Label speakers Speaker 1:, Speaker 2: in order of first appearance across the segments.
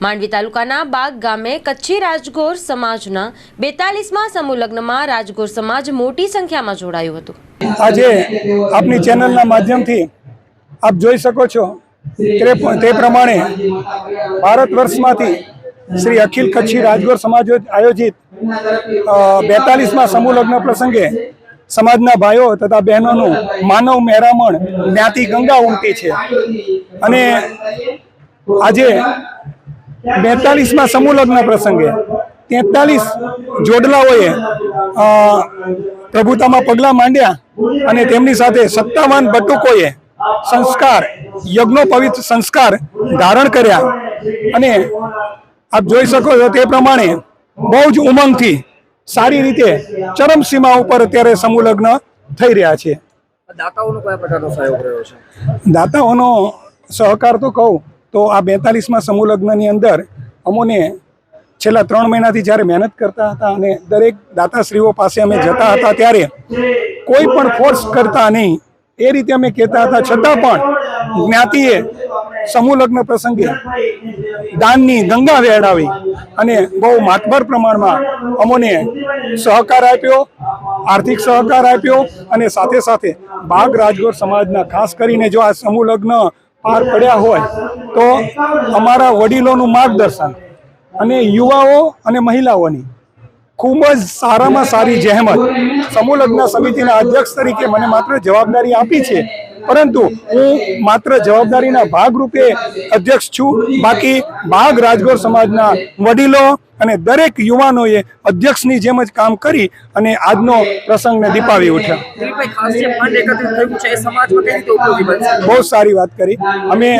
Speaker 1: માંડવી તાલુકાના બાગ ગામે કચ્છી રાજગોર સમાજના બેતાલીસમાં સમૂહ લગ્નમાં રાજગોર સમાજ મોટી સંખ્યામાં જોડાયું હતું.
Speaker 2: આજે આપની ચેનલના માધ્યમથી આપ જોઈ શકો છો તે પ્રમાણે ભારત વર્ષમાંથી શ્રી અખિલ કચ્છી રાજગોર સમાજ આયોજિત બેતાલીસમાં સમૂહ લગ્ન પ્રસંગે સમાજના ભાઈઓ તથા બહેનોનું માનવ મહેરામણ જ્ઞાતિ ગંગા ઉમટી છે. અને આજે બેતાલીસમાં સમૂહ લગ્ન પ્રસંગે તેતાલીસ જોડલાઓએ પ્રભુતામાં પગલાં માંડ્યા અને તેમની સાથે સત્તાવાન બટુકોએ સંસ્કાર યજ્ઞોપવિત સંસ્કાર ધારણ કર્યા. અને આપ જોઈ શકો છો તે પ્રમાણે બહુ જ ઉમંગથી સારી રીતે ચરમસીમા ઉપર અત્યારે સમૂહ લગ્ન થઈ રહ્યા છે.
Speaker 3: દાતાઓનો કયા પ્રકારનો સહયોગ રહ્યો છે?
Speaker 2: દાતાઓનો સહકાર તો કહું તો આ બેતાલીસમાં સમૂહ લગ્નની અંદર અમોને છેલ્લા ત્રણ મહિનાથી જ્યારે મહેનત કરતા હતા અને દરેક દાતાશ્રીઓ પાસે અમે જતા હતા ત્યારે કોઈ પણ ફોર્સ કરતા નહીં. એ રીતે અમે કહેતા હતા, છતાં પણ જ્ઞાતિએ સમૂહ લગ્ન પ્રસંગે દાનની ગંગા વેડાવી અને બહુ માતબર પ્રમાણમાં અમોને સહકાર આપ્યો, આર્થિક સહકાર આપ્યો અને સાથે સાથે બાગ રાજગોર સમાજના ખાસ કરીને જો આ સમૂહ લગ્ન પાર પડ્યા હોય તો અમારા વડીલોનું માર્ગદર્શન અને યુવાઓ અને મહિલાઓની ખૂબ જ સારામાં સારી જહેમત સમૂહ લગ્ન સમિતિના અધ્યક્ષ તરીકે મને માત્ર જવાબદારી આપી છે. પરંતુ હું માત્ર જવાબદારીના ભાગરૂપે અધ્યક્ષ છું. બાકી ભાગ રાજગોર સમાજના વડીલો અને દરેક યુવાનોએ અધ્યક્ષની જેમ જ કામ કરી અને આજનો પ્રસંગને દીપાવી ઉઠ્યા.
Speaker 3: સમાજમાં
Speaker 2: બહુ સારી વાત કરી. અમે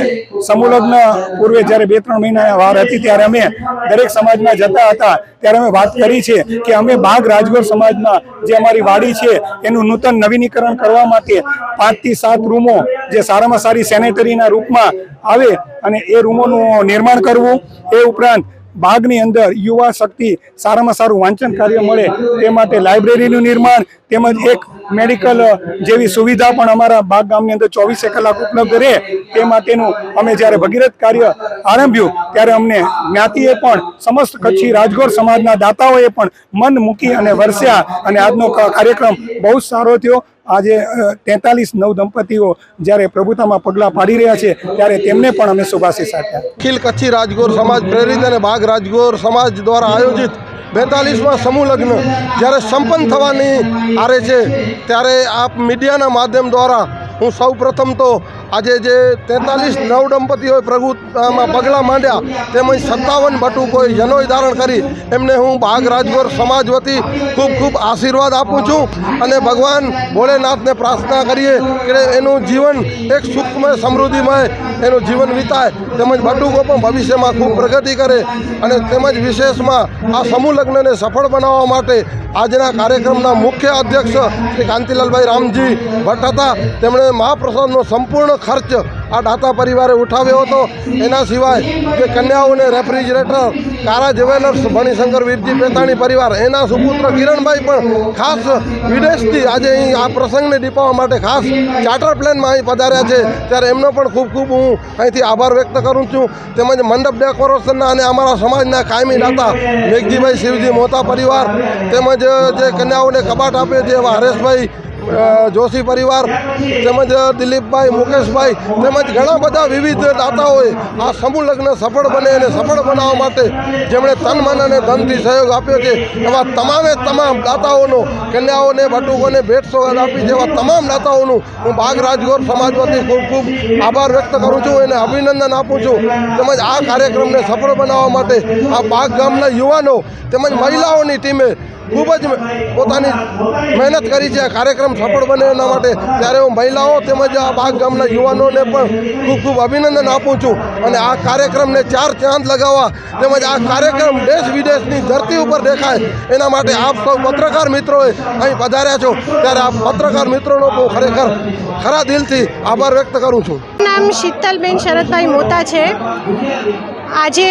Speaker 2: સમૂહલગ્ન પૂર્વે જ્યારે બે ત્રણ મહિના વાર હતી ત્યારે અમે દરેક સમાજમાં જતા હતા. ત્યારે અમે વાત કરી છે કે અમે બાગ રાજગોર સમાજના જે અમારી વાડી છે એનું નૂતન નવીનીકરણ કરવા માટે પાંચથી સાત રૂમો જે સારામાં સારી સેનેટરીના રૂપમાં આવે અને એ રૂમોનું નિર્માણ કરવું. એ ઉપરાંત બાગની અંદર યુવા શક્તિ સારામાં સારું વાંચન કાર્ય મળે તે માટે લાઇબ્રેરીનું નિર્માણ તેમજ એક મેડિકલ જેવી સુવિધા પણ અમારા બાગ ગામની અંદર ચોવીસે કલાક ઉપલબ્ધ રહે તે માટેનું અમે જ્યારે ભગીરથ કાર્ય આરંભ્યું ત્યારે અમને જ્ઞાતિએ પણ, સમસ્ત કચ્છી રાજગોર સમાજના દાતાઓએ પણ મન મૂકી અને વરસ્યા અને આજનો કાર્યક્રમ બહુ જ સારો થયો. આજે તેતાલીસ નવ દંપતીઓ જ્યારે પ્રભુતામાં પગલાં પાડી રહ્યા છે, ત્યારે તેમને પણ અમે શુભાશીષ આપ્યા.
Speaker 4: અખિલ કચ્છી રાજગોર સમાજ પ્રેરિત અને બાગ રાજગોર સમાજ દ્વારા આયોજિત બેતાલીસમાં સમૂહ લગ્ન. જ્યારે સંપન્ન થવાની આરે છે, ત્યારે આપ મીડિયાના માધ્યમ દ્વારા હું સૌ તો આજે જે તેતાલીસ નવ દંપતીઓએ પ્રભુમાં પગલાં માંડ્યા તેમજ સત્તાવન બટુકોએ જનોય ધારણ કરી. એમને હું બાગ રાજગોર સમાજ વતી ખૂબ ખૂબ આશીર્વાદ આપું છું અને ભગવાન ભોળેનાથને પ્રાર્થના કરીએ કે એનું જીવન એક સુખમય સમૃદ્ધિમય એનું જીવન વિતાય. તેમજ બટુકો પણ ભવિષ્યમાં ખૂબ પ્રગતિ કરે અને તેમજ વિશેષમાં આ સમૂહ લગ્નને સફળ બનાવવા માટે આજના કાર્યક્રમના મુખ્ય અધ્યક્ષ શ્રી કાંતિલાલભાઈ રામજી ભટ્ટ હતા. તેમણે મહાપ્રસાદનો સંપૂર્ણ ખર્ચ આ દાતા પરિવારે ઉઠાવ્યો હતો. એના સિવાય જે કન્યાઓને રેફ્રિજરેટર, કારા જ્વેલર્સ, ભણીશંકર વીરજી પેથાણી પરિવાર, એના સુપુત્ર કિરણભાઈ પણ ખાસ વિદેશથી આજે અહીં આ પ્રસંગને દીપાવવા માટે ખાસ ચાર્ટર પ્લેનમાં અહીં પધાર્યા છે. ત્યારે એમનો પણ ખૂબ ખૂબ હું અહીંથી આભાર વ્યક્ત કરું છું. તેમજ મંડપ ડેકોરેશનના અને અમારા સમાજના કાયમી દાતા મેઘજીભાઈ શિવજી મોતા પરિવાર, તેમજ જે કન્યાઓને કબાટ આપે છે એવા હરેશભાઈ જોશી પરિવાર તેમજ દિલીપભાઈ, મુકેશભાઈ તેમજ ઘણા બધા વિવિધ દાતાઓએ આ સમૂહ લગ્ન સફળ બને અને સફળ બનાવવા માટે જેમણે તન, મન અને ધનથી સહયોગ આપ્યો છે, એવા તમામે તમામ દાતાઓનો કન્યાઓને બટુકોને ભેટ સોગાદ આપી એવા તમામ દાતાઓનું હું બાગ રાજગોર સમાજમાંથી ખૂબ ખૂબ આભાર વ્યક્ત કરું છું અને અભિનંદન આપું છું. તેમજ આ કાર્યક્રમને સફળ બનાવવા માટે આ બાગ ગામના યુવાનો તેમજ મહિલાઓની ટીમે ખૂબ જ પોતાની મહેનત કરી છે. કાર્યક્રમ સફળ બને એના માટે ત્યારે હું મહિલાઓ તેમજ આ બાગ ગામના યુવાનોને પણ ખૂબ ખૂબ અભિનંદન આપું છું. અને આ કાર્યક્રમને ચાર ચાંદ લગાવવા તેમજ આ કાર્યક્રમ દેશ વિદેશની ધરતી ઉપર દેખાય એના માટે આપ સૌ પત્રકાર મિત્રોએ અહીં પધાર્યા છો. ત્યારે આ પત્રકાર મિત્રોનો હું ખરેખર ખરા દિલથી આભાર વ્યક્ત કરું છું.
Speaker 5: નામ શીતલબેન શરદભાઈ મોતા છે. આજે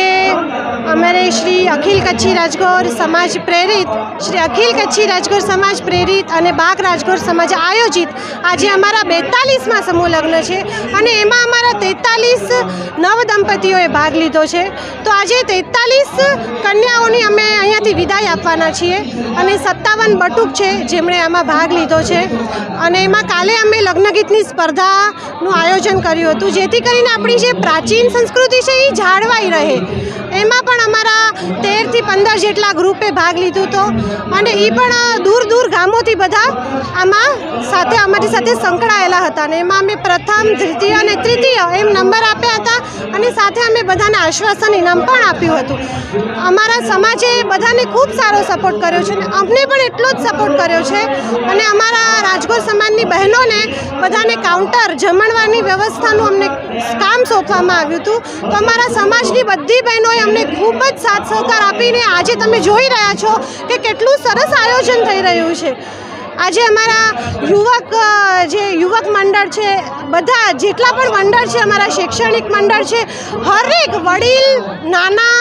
Speaker 5: અમારે શ્રી અખિલ કચ્છી રાજગોર સમાજ પ્રેરિત, શ્રી અખિલ કચ્છી રાજગોર સમાજ પ્રેરિત અને બાગ રાજગોર સમાજ આયોજિત આજે અમારા બેતાલીસમાં સમૂહ લગ્ન છે અને એમાં અમારા તેતાલીસ નવ દંપતીઓએ ભાગ લીધો છે. તો આજે તેતાલીસ કન્યાઓની અમે અહીંયાથી વિદાય આપવાના છીએ અને સત્તાવન બટુક છે જેમણે આમાં ભાગ લીધો છે. અને એમાં કાલે અમે લગ્નગીતની સ્પર્ધાનું આયોજન કર્યું હતું, જેથી કરીને આપણી જે પ્રાચીન સંસ્કૃતિ છે એ જાળવાઈ રહે. એમાં પણ અમારા તેરથી પંદર જેટલા ગ્રુપે ભાગ લીધું હતો. અને એ પણ દૂર દૂર ગામોથી બધા આમાં સાથે, અમારી સાથે સંકળાયેલા હતા. અને એમાં અમે પ્રથમ, દ્વિતીય અને તૃતીય એમ નંબર આપ્યા હતા. અને સાથે અમે બધાને આશ્વાસન, ઇનામ પણ આપ્યું હતું. અમારા સમાજે બધાને ખૂબ સારો સપોર્ટ કર્યો છે. અને અમને પણ એટલો જ સપોર્ટ કર્યો છે. અને અમારા રાજકોટ સમાજની બહેનોને બધાને કાઉન્ટર જમણવાની વ્યવસ્થાનું અમને કામ સોંપવામાં આવ્યું હતું. તો અમારા સમાજની બધી બહેનોએ અમને ખૂબ જ સાથ સહકાર આપીને આજે તમે જોઈ રહ્યા છો કે કેટલું સરસ આયોજન થઈ રહ્યું છે. આજે અમારા યુવક જે યુવક મંડળ છે, બધા જેટલા પણ મંડળ છે, અમારા શૈક્ષણિક મંડળ છે, હરેક વડીલ, નાના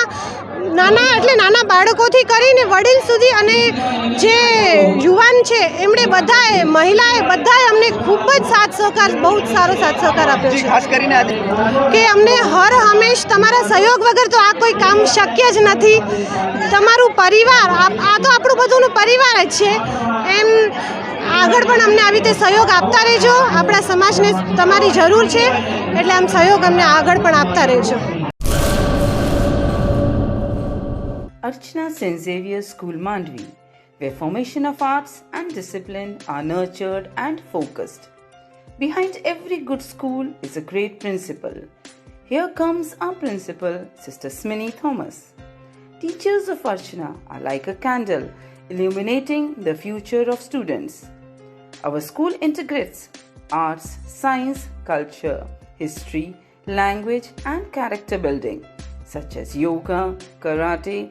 Speaker 5: નાના એટલે નાના બાળકોથી કરીને વડીલ સુધી અને જે યુવાન છે એમણે બધાએ મહિલાએ બધાએ અમને ખૂબ જ સાથ સહકાર બહુ જ સારો સાથ સહકાર આપ્યો છે.
Speaker 3: ખાસ કરીને
Speaker 5: કે અમને હર હંમેશ તમારા સહયોગ વગર તો આ કોઈ કામ શક્ય જ નથી. તમારું પરિવાર આ તો આપણું બધુંનું પરિવાર જ છે. એમ આગળ પણ અમને આવી રીતે સહયોગ આપતા રહેજો. આપણા સમાજને તમારી જરૂર છે એટલે આમ સહયોગ અમને આગળ પણ આપતા રહેજો.
Speaker 6: Archana St. Xavier School Mandvi, where formation of arts and discipline are nurtured and focused. Behind every good school is a great principal. Here comes our principal, Sister Smini Thomas. Teachers of Archana are like a candle illuminating the future of students. Our school integrates arts, science, culture, history, language, and character building, such as yoga, karate,